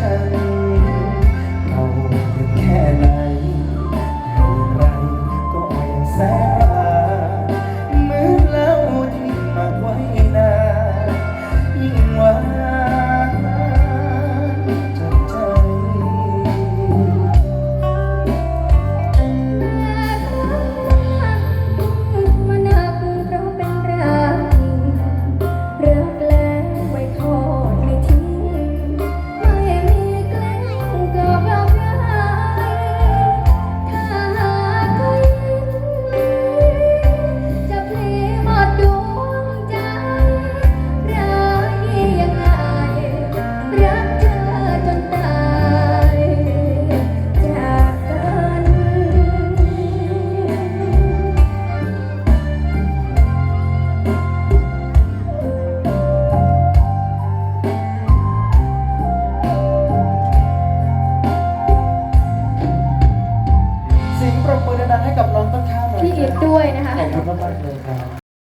turn. ดังให้กับน้องต้นข้าวหน่อยพี่อิดด้วยนะคะขอบคุณมากๆเลยครับ